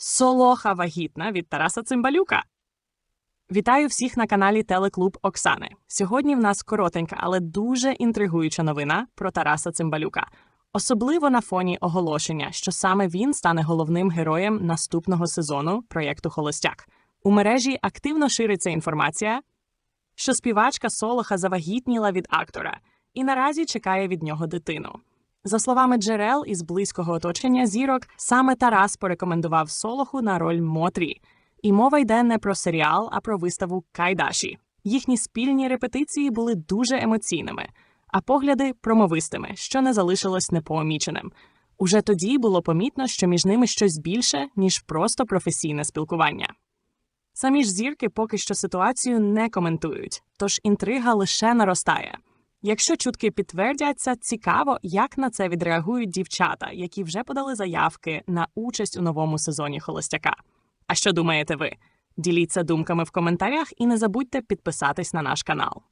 Солоха вагітна від Тараса Цимбалюка. Вітаю всіх на каналі Телеклуб Оксани. Сьогодні в нас коротенька, але дуже інтригуюча новина про Тараса Цимбалюка. Особливо на фоні оголошення, що саме він стане головним героєм наступного сезону проєкту Холостяк. У мережі активно шириться інформація, що співачка Солоха завагітніла від актора і наразі чекає від нього дитину. За словами джерел із близького оточення зірок, саме Тарас порекомендував Солоху на роль Мотрі. І мова йде не про серіал, а про виставу Кайдаші. Їхні спільні репетиції були дуже емоційними, а погляди промовистими, що не залишилось непоміченим. Уже тоді було помітно, що між ними щось більше, ніж просто професійне спілкування. Самі ж зірки поки що ситуацію не коментують, тож інтрига лише наростає. Якщо чутки підтвердяться, цікаво, як на це відреагують дівчата, які вже подали заявки на участь у новому сезоні Холостяка. А що думаєте ви? Діліться думками в коментарях і не забудьте підписатись на наш канал.